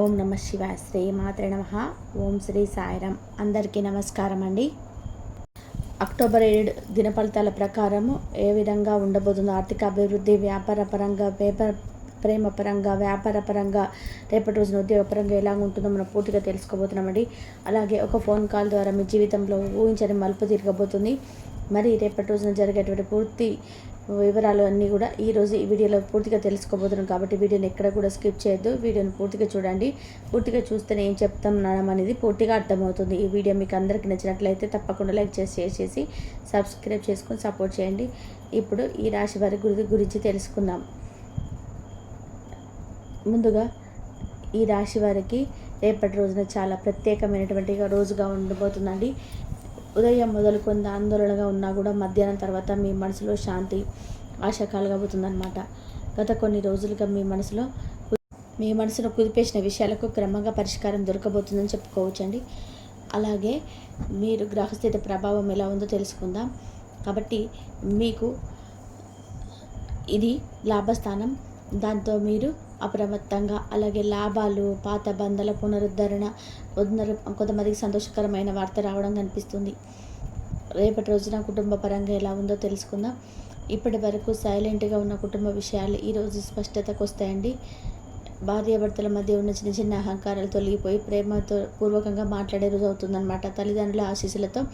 ఓం నమ శివ శ్రీ మాత్రే నమ. ఓం శ్రీ సాయిరాం. అందరికీ నమస్కారం అండి. అక్టోబర్ ఏడు దిన ఫలితాల ప్రకారము ఏ విధంగా ఉండబోతుందో ఆర్థిక అభివృద్ధి వ్యాపార పరంగా పేపర్ ప్రేమ పరంగా వ్యాపార పరంగా రేపటి రోజున ఉద్యోగపరంగా ఎలా ఉంటుందో మనం పూర్తిగా తెలుసుకోబోతున్నామండి. అలాగే ఒక ఫోన్ కాల్ ద్వారా మీ జీవితంలో ఊహించని మలుపు తిరగబోతుంది. మరి రేపటి రోజున జరిగేటువంటి పూర్తి వివరాలు అన్నీ కూడా ఈ రోజు ఈ వీడియోలో పూర్తిగా తెలుసుకోబోతున్నాం కాబట్టి వీడియోని ఎక్కడ కూడా స్కిప్ చేయొద్దు. వీడియోని పూర్తిగా చూడండి. పూర్తిగా చూస్తేనే ఏం చెప్తున్నాం అనేది పూర్తిగా అర్థమవుతుంది. ఈ వీడియో మీకు అందరికీ నచ్చినట్లయితే తప్పకుండా లైక్ చేసి షేర్ చేసి సబ్స్క్రైబ్ చేసుకొని సపోర్ట్ చేయండి. ఇప్పుడు ఈ రాశి వారి గురి గురించి తెలుసుకుందాం. ముందుగా ఈ రాశి వారికి రేపటి రోజున చాలా ప్రత్యేకమైనటువంటి రోజుగా ఉండబోతుందండి. ఉదయం మొదలుకొని ఆందోళనగా ఉన్నా కూడా మధ్యాహ్నం తర్వాత మీ మనసులో శాంతి ఆశ కలగబోతుందన్నమాట. గత కొన్ని రోజులుగా మీ మనసులో మీ మనసులో కుదిపేసిన విషయాలకు క్రమంగా పరిష్కారం దొరకబోతుందని చెప్పుకోవచ్చండి. అలాగే మీరు గ్రహస్థితి ప్రభావం ఎలా ఉందో తెలుసుకుందాం. కాబట్టి మీకు ఇది లాభస్థానం. దాంతో మీరు అప్రమత్తంగా. అలాగే లాభాలు పాత బంధాల పునరుద్ధరణ పునరు కొంతమందికి సంతోషకరమైన వార్త రావడం కనిపిస్తుంది. రేపటి రోజున కుటుంబ పరంగా ఎలా ఉందో తెలుసుకుందాం. ఇప్పటి వరకు సైలెంట్గా ఉన్న కుటుంబ విషయాలు ఈరోజు స్పష్టతకు వస్తాయండి. భార్యాభర్తల మధ్య ఉన్న చిన్న చిన్న అహంకారాలు తొలగిపోయి ప్రేమతో పూర్వకంగా మాట్లాడే రోజు అవుతుందన్నమాట. తల్లిదండ్రుల ఆశీస్సులతో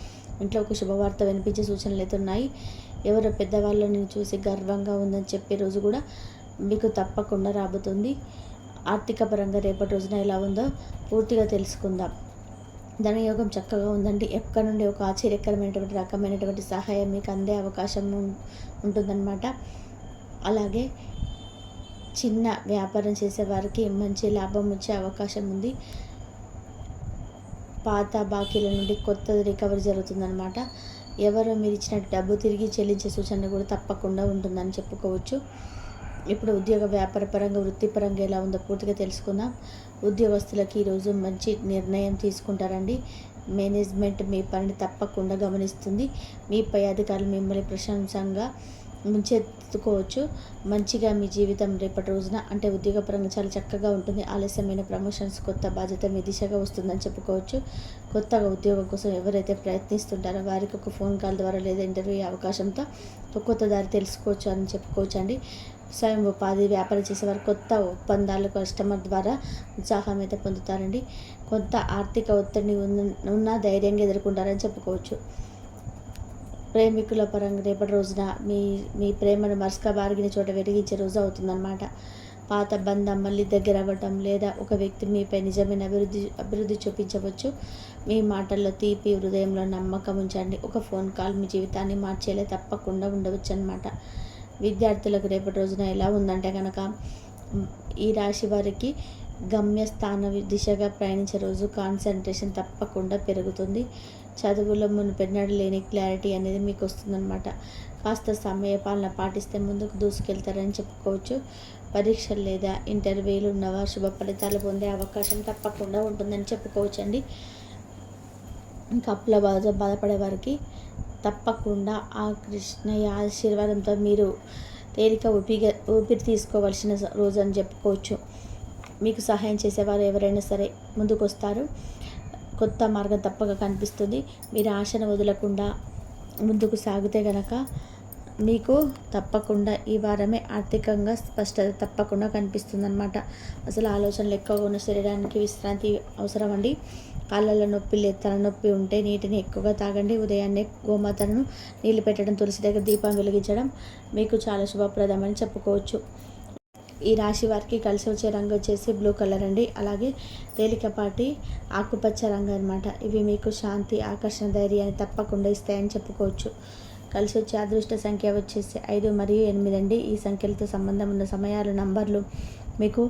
ఇంట్లో ఒక శుభవార్త వినిపించే సూచనలు అయితే ఉన్నాయి. ఎవరో పెద్దవాళ్ళని చూసి గర్వంగా ఉందని చెప్పే రోజు కూడా మీకు తప్పకుండా రాబోతుంది. ఆర్థిక పరంగా రేపటి రోజున ఎలా ఉందో పూర్తిగా తెలుసుకుందాం. ధనయోగం చక్కగా ఉందండి. ఎక్కడి నుండి ఒక ఆశ్చర్యకరమైనటువంటి రకమైనటువంటి సహాయం మీకు అందే అవకాశం ఉంటుందన్నమాట. అలాగే చిన్న వ్యాపారం చేసేవారికి మంచి లాభం వచ్చే అవకాశం ఉంది. పాత బాకీల నుండి కొత్తది రికవరీ జరుగుతుందన్నమాట. ఎవరో మీరు ఇచ్చిన డబ్బు తిరిగి చెల్లించే సూచన కూడా తప్పకుండా ఉంటుందని చెప్పుకోవచ్చు. ఇప్పుడు ఉద్యోగ వ్యాపార పరంగా వృత్తిపరంగా ఎలా ఉందో పూర్తిగా తెలుసుకుందాం. ఉద్యోగస్తులకి ఈరోజు మంచి నిర్ణయం తీసుకుంటారండి. మేనేజ్మెంట్ మీ పనిని తప్పకుండా గమనిస్తుంది. మీపై అధికారులు మిమ్మల్ని ప్రశంసంగా ముంచెత్తుకోవచ్చు. మంచిగా మీ జీవితం రేపటి రోజున అంటే ఉద్యోగపరంగా చాలా చక్కగా ఉంటుంది. ఆలస్యమైన ప్రమోషన్స్ కొత్త బాధ్యత మీ దిశగా వస్తుందని చెప్పుకోవచ్చు. కొత్తగా ఉద్యోగం కోసం ఎవరైతే ప్రయత్నిస్తుంటారో వారికి ఒక ఫోన్ కాల్ ద్వారా లేదా ఇంటర్వ్యూ అవకాశంతో కొత్త దారి తెలుసుకోవచ్చు అని చెప్పుకోవచ్చు అండి. స్వయం ఉపాధి వ్యాపారం చేసేవారు కొత్త ఒప్పందాలు కస్టమర్ ద్వారా ఉత్సాహం అయితే పొందుతారండి. కొంత ఆర్థిక ఒత్తిడి ఉన్న ధైర్యంగా ఎదుర్కొంటారని చెప్పుకోవచ్చు. ప్రేమికుల పరంగా రేపటి రోజున మీ మీ ప్రేమను మరసక బారిగిన చోట వెలిగించే రోజు అవుతుందన్నమాట. పాత బంధం మళ్ళీ దగ్గర అవ్వటం లేదా ఒక వ్యక్తి మీపై నిజమైన అభివృద్ధి అభివృద్ధి చూపించవచ్చు. మీ మాటల్లో తీపి హృదయంలో నమ్మకం ఉంచండి. ఒక ఫోన్ కాల్ మీ జీవితాన్ని మార్చేలే తప్పకుండా ఉండవచ్చు అనమాట విద్యార్థులకు రేపటి రోజున ఎలా ఉందంటే కనుక ఈ రాశి వారికి గమ్యస్థాన దిశగా ప్రయాణించే రోజు కాన్సన్ట్రేషన్ తప్పకుండా పెరుగుతుంది. చదువులో మునిపెన్నడు లేని క్లారిటీ అనేది మీకు వస్తుందన్నమాట కాస్త సమయపాలన పాటిస్తే ముందుకు దూసుకెళ్తారని చెప్పుకోవచ్చు. పరీక్షలు లేదా ఇంటర్వ్యూలు ఉన్నవారు శుభ ఫలితాలు పొందే అవకాశం తప్పకుండా ఉంటుందని చెప్పుకోవచ్చండి. ఇంకా అప్పుల బాధ బాధపడే వారికి తప్పకుండా ఆ కృష్ణయ్య ఆశీర్వాదంతో మీరు తేలిక ఊపిగా ఊపిరి తీసుకోవాల్సిన రోజు అని చెప్పుకోవచ్చు. మీకు సహాయం చేసేవారు ఎవరైనా సరే ముందుకు వస్తారు కొత్త మార్గం తప్పక కనిపిస్తుంది. మీరు ఆశను వదలకుండా ముందుకు సాగితే గనక మీకు తప్పకుండా ఈ వారమే ఆర్థికంగా స్పష్టత తప్పకుండా కనిపిస్తుందన్నమాట. అసలు ఆలోచనలు ఎక్కువగా ఉన్న శరీరానికి విశ్రాంతి అవసరం అండి కాళ్ళలో నొప్పి లేదు తలనొప్పి ఉంటే నీటిని ఎక్కువగా తాగండి. ఉదయాన్నే గోమాతను నీళ్ళు పెట్టడం తులసి దగ్గర దీపం వెలిగించడం మీకు చాలా శుభప్రదమని చెప్పుకోవచ్చు. ఈ రాశి వారికి కలిసి వచ్చే రంగు వచ్చేసి బ్లూ కలర్ అండి. అలాగే తేలికపాటి ఆకుపచ్చ రంగు అనమాట ఇవి మీకు శాంతి ఆకర్షణ ధైర్యాన్ని తప్పకుండా ఇస్తాయని చెప్పుకోవచ్చు. కలిసి వచ్చే అదృష్ట సంఖ్య వచ్చేసి ఐదు మరియు ఎనిమిది అండి. ఈ సంఖ్యలతో సంబంధం ఉన్న సమయాలు నంబర్లు మీకు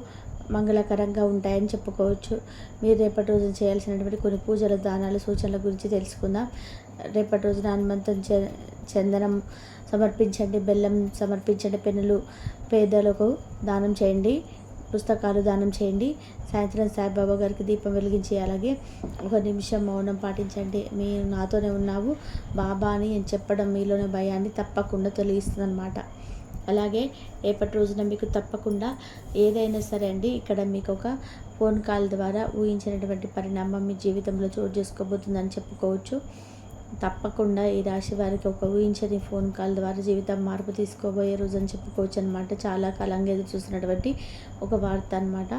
మంగళకరంగా ఉంటాయని చెప్పుకోవచ్చు. మీరు రేపటి రోజు చేయాల్సినటువంటి కొన్ని పూజల దానాలు సూచనల గురించి తెలుసుకుందాం. రేపటి రోజున హనుమంతం చందనం సమర్పించండి బెల్లం సమర్పించండి పెన్నులు పేదలకు దానం చేయండి పుస్తకాలు దానం చేయండి. సాయంత్రం సాయిబాబా గారికి దీపం వెలిగించి అలాగే ఒక నిమిషం మౌనం పాటించండి. మీరు నాతోనే ఉన్నావు. బాబా అని చెప్పడం మీలోని భయాన్ని తప్పకుండా తొలగిస్తుంది అనమాట అలాగే రేపటి రోజున మీకు తప్పకుండా ఏదైనా సరే అండి ఇక్కడ మీకు ఒక ఫోన్ కాల్ ద్వారా ఊహించినటువంటి పరిణామం మీ జీవితంలో చోటు చేసుకోబోతుందని చెప్పుకోవచ్చు. తప్పకుండా ఈ రాశి వారికి ఒక ఊహించని ఫోన్ కాల్ ద్వారా జీవితం మార్పు తీసుకోబోయే రోజు అని చెప్పుకోవచ్చు అనమాట చాలా కాలంగా ఎదురు చూసినటువంటి ఒక వార్త అనమాట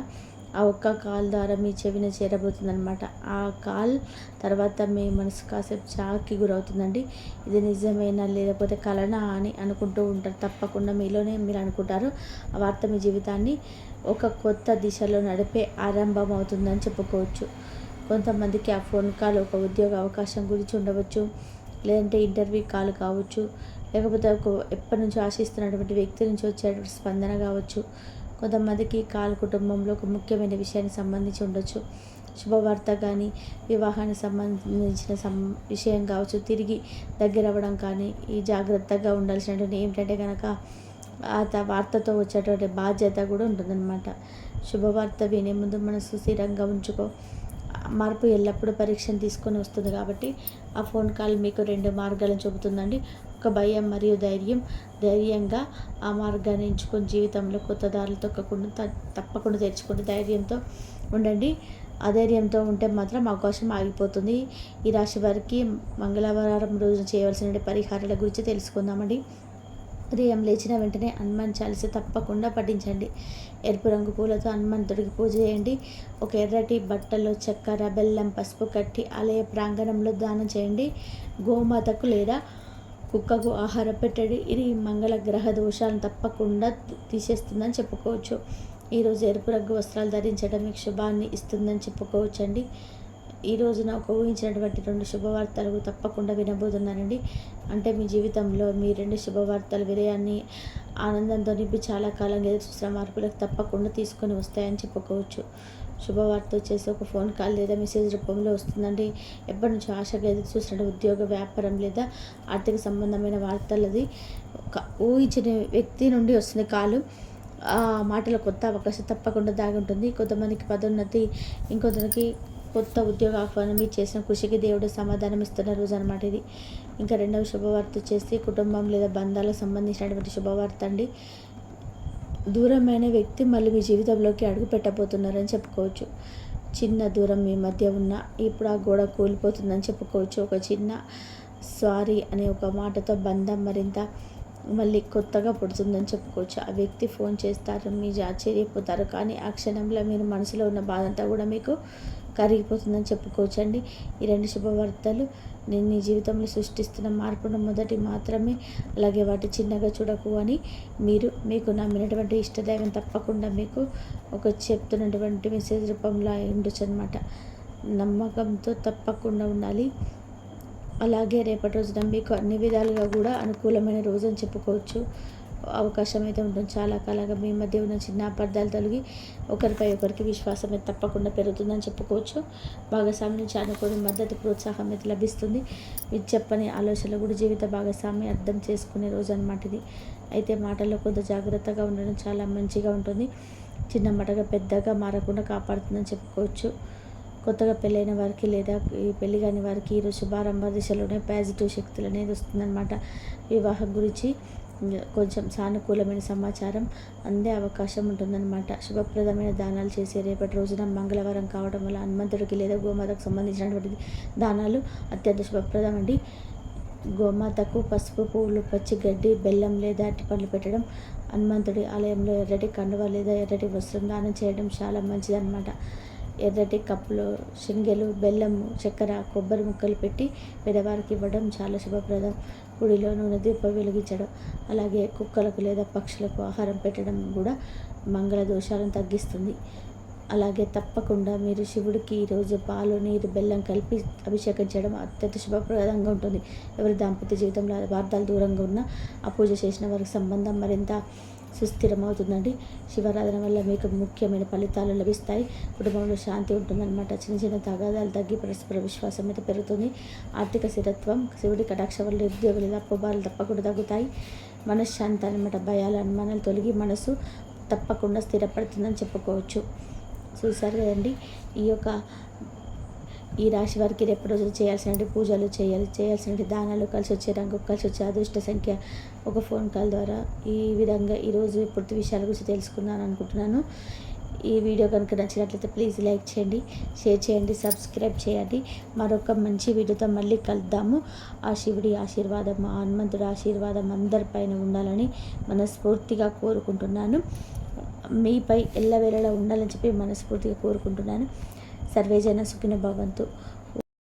ఆ ఒక్క కాల్ ద్వారా మీ చెవిన చేరబోతుందనమాట ఆ కాల్ తర్వాత మీ మనసు కాసేపు చాకి గురవుతుందండి. ఇది నిజమేనా లేకపోతే కలనా అని అనుకుంటూ ఉంటారు. తప్పకుండా మీలోనే మీరు అనుకుంటారు. ఆ వార్త మీ జీవితాన్ని ఒక కొత్త దిశలో నడిపే ఆరంభం అవుతుందని చెప్పుకోవచ్చు. కొంతమందికి ఆ ఫోన్ కాల్ ఒక ఉద్యోగ అవకాశం గురించి ఉండవచ్చు. లేదంటే ఇంటర్వ్యూ కాల్ కావచ్చు. లేకపోతే ఒక ఎప్పటి నుంచో ఆశిస్తున్నటువంటి వ్యక్తి నుంచి వచ్చేటువంటి స్పందన కావచ్చు. కొంతమందికి కాల్ కుటుంబంలో ఒక ముఖ్యమైన విషయానికి సంబంధించి ఉండొచ్చు. శుభవార్త కానీ వివాహానికి సంబంధించిన సం విషయం కావచ్చు తిరిగి దగ్గర అవ్వడం కానీ ఈ జాగ్రత్తగా ఉండాల్సినటువంటి ఏమిటంటే కనుక ఆ వార్తతో వచ్చేటువంటి బాధ్యత కూడా ఉంటుందన్నమాట. శుభవార్త వినే ముందు మనసు స్థిరంగా ఉంచుకో. మార్పు ఎల్లప్పుడూ పరీక్షను తీసుకొని వస్తుంది కాబట్టి ఆ ఫోన్ కాల్ మీకు రెండు మార్గాలను చూపుతుందండి. ఒక భయం మరియు ధైర్యం. ధైర్యంగా ఆ మార్గాన్ని ఎంచుకొని జీవితంలో కొత్త దారులు తొక్కకుండా తప్పకుండా తెచ్చుకుంటే ధైర్యంతో ఉండండి. అధైర్యంతో ఉంటే మాత్రం అవకాశం ఆగిపోతుంది. ఈ రాశి వారికి మంగళవారం రోజున చేయవలసిన పరిహారాల గురించి తెలుసుకుందామండి. ఉదయం లేచిన వెంటనే హనుమాన్ చాలీస తప్పకుండా పఠించండి. ఎరుపు రంగు పూలతో హనుమంతుడికి పూజ చేయండి. ఒక ఎర్రటి బట్టల్లో చక్కెర బెల్లం పసుపు కట్టి ఆలయ ప్రాంగణంలో దానం చేయండి. గోమాతకు లేదా కుక్కకు ఆహారం పెట్టండి. ఇది మంగళ గ్రహ దోషాలను తప్పకుండా తీసేస్తుందని చెప్పుకోవచ్చు. ఈరోజు ఎరుపు రంగు వస్త్రాలు ధరించడం మీకు శుభాన్ని ఇస్తుందని చెప్పుకోవచ్చండి. ఈ రోజున ఒక ఊహించినటువంటి రెండు శుభవార్తలు తప్పకుండా వినబోతున్నానండి. అంటే మీ జీవితంలో మీ రెండు శుభవార్తలు వినయాన్ని ఆనందంతో నింపి చాలా కాలం ఎదురు చూసిన మార్పులకు తప్పకుండా తీసుకొని వస్తాయని చెప్పుకోవచ్చు. శుభవార్త వచ్చేసి ఒక ఫోన్ కాల్ లేదా మెసేజ్ రూపంలో వస్తుందండి. ఎప్పటి నుంచో ఆశగా ఎదురు చూసిన ఉద్యోగ వ్యాపారం లేదా ఆర్థిక సంబంధమైన వార్తలది ఒక ఊహించిన వ్యక్తి నుండి వస్తుంది కాలు. ఆ మాటలో కొత్త అవకాశం తప్పకుండా దాగి ఉంటుంది. కొంతమందికి పదోన్నతి ఇంకొంతమందికి కొత్త ఉద్యోగ ఆహ్వానం మీరు చేసిన కృషికి దేవుడు సమాధానం ఇస్తున్న రోజు అనమాట ఇది. ఇంకా రెండవ శుభవార్త వచ్చేసి కుటుంబం లేదా బంధాలకు సంబంధించినటువంటి శుభవార్త అండి. దూరమైన వ్యక్తి మళ్ళీ మీ జీవితంలోకి అడుగు పెట్టబోతున్నారని చెప్పుకోవచ్చు. చిన్న దూరం మీ మధ్య ఉన్న ఇప్పుడు ఆ గోడ కూలిపోతుందని చెప్పుకోవచ్చు. ఒక చిన్న సారీ అనే ఒక మాటతో బంధం మరింత మళ్ళీ కొత్తగా పుడుతుందని చెప్పుకోవచ్చు. ఆ వ్యక్తి ఫోన్ చేస్తారు మీరు ఆశ్చర్యపోతారు కానీ ఆ క్షణంలో మీరు మనసులో ఉన్న బాధ అంతా కూడా మీకు కరిగిపోతుందని చెప్పుకోవచ్చండి. ఈ రెండు శుభవార్తలు నేను నీ జీవితంలో సృష్టిస్తున్న మార్పును మొదటి మాత్రమే అలాగే వాటి చిన్నగా చూడకు అని మీరు మీకు నమ్మినటువంటి ఇష్టదైవం తప్పకుండా మీకు ఒక చెప్తున్నటువంటి మెసేజ్ రూపంలో ఉండొచ్చు అనమాట నమ్మకంతో తప్పకుండా ఉండాలి. అలాగే రేపటి రోజున మీకు అన్ని విధాలుగా కూడా అనుకూలమైన రోజు అని చెప్పుకోవచ్చు. అవకాశం అయితే ఉంటుంది. చాలా కాలంగా మీ మధ్య ఉన్న చిన్న అపార్థాలు తొలగి ఒకరిపై ఒకరికి విశ్వాసం అయితే తప్పకుండా పెరుగుతుందని చెప్పుకోవచ్చు. భాగస్వామి నుంచి అనుకోని మద్దతు ప్రోత్సాహం అయితే లభిస్తుంది. మీరు చెప్పని ఆలోచనలు కూడా జీవిత భాగస్వామి అర్థం చేసుకునే రోజు అనమాట ఇది. అయితే మాటల్లో కొంత జాగ్రత్తగా ఉండడం చాలా మంచిగా ఉంటుంది. చిన్న మాటగా పెద్దగా మారకుండా కాపాడుతుందని చెప్పుకోవచ్చు. కొత్తగా పెళ్ళైన వారికి లేదా ఈ పెళ్ళి కాని వారికి ఈరోజు శుభారంభ దిశలోనే పాజిటివ్ శక్తులు అనేది వస్తుందన్నమాట. వివాహం గురించి కొంచెం సానుకూలమైన సమాచారం అందే అవకాశం ఉంటుందన్నమాట. శుభప్రదమైన దానాలు చేసే రేపటి రోజున మంగళవారం కావడం వల్ల హనుమంతుడికి లేదా గోమాతకు సంబంధించినటువంటి దానాలు అత్యంత శుభప్రదం అండి. గోమాతకు పసుపు పువ్వులు పచ్చి గడ్డి బెల్లం లేదా అట్టి పండ్లు పెట్టడం హనుమంతుడి ఆలయంలో ఎర్రటి కండువ లేదా ఎర్రటి వస్త్రం దానం చేయడం చాలా మంచిదన్నమాట. ఎర్రటి కప్పులో శనగలు బెల్లము చక్కెర కొబ్బరి ముక్కలు పెట్టి పెద్దవారికి ఇవ్వడం చాలా శుభప్రదం. గుడిలో నూనె దీపం వెలిగించడం అలాగే కుక్కలకు లేదా పక్షులకు ఆహారం పెట్టడం కూడా మంగళ దోషాలను తగ్గిస్తుంది. అలాగే తప్పకుండా మీరు శివుడికి ఈరోజు పాలు నీరు బెల్లం కలిపి అభిషేకం చేయడం అత్యంత శుభప్రదంగా ఉంటుంది. ఎవరి దాంపత్య జీవితంలో వార్తలు దూరంగా ఉన్న ఆ పూజ చేసిన వారికి సంబంధం మరింత సుస్థిరమవుతుందండి. శివారాధన వల్ల మీకు ముఖ్యమైన ఫలితాలు లభిస్తాయి. కుటుంబంలో శాంతి ఉంటుందన్నమాట. చిన్న చిన్న తగాదాలు తగ్గి పరస్పర విశ్వాసం అయితే పెరుగుతుంది. ఆర్థిక స్థిరత్వం శివుడి కటాక్ష వల్ల ఉద్యోగులు అప్పుబాలు తప్పకుండా తగ్గుతాయి. మనశ్శాంతి అనమాట భయాలు అనుమానాలు తొలగి మనసు తప్పకుండా స్థిరపడుతుందని చెప్పుకోవచ్చు. చూశారు కదండి. ఈ యొక్క ఈ రాశి వారికి రేపు రోజులు చేయాల్సిన పూజలు చేయాలి చేయాల్సిన దానాలు కలిసి వచ్చే రంగు కలిసి వచ్చే అదృష్ట సంఖ్య ఒక ఫోన్ కాల్ ద్వారా ఈ విధంగా ఈరోజు పూర్తి విషయాల గురించి తెలుసుకున్నాను అనుకుంటున్నాను. ఈ వీడియో కనుక నచ్చినట్లయితే ప్లీజ్ లైక్ చేయండి షేర్ చేయండి సబ్స్క్రైబ్ చేయండి. మరొక మంచి వీడియోతో మళ్ళీ కలుద్దాము. ఆ శివుడి ఆశీర్వాదం ఆ హనుమంతుడి ఆశీర్వాదం అందరిపైన ఉండాలని మనస్ఫూర్తిగా కోరుకుంటున్నాను. మీపై ఎల్లవేళలా ఉండాలని చెప్పి మనస్ఫూర్తిగా కోరుకుంటున్నాను. సర్వేజన సుఖిన భవంతు.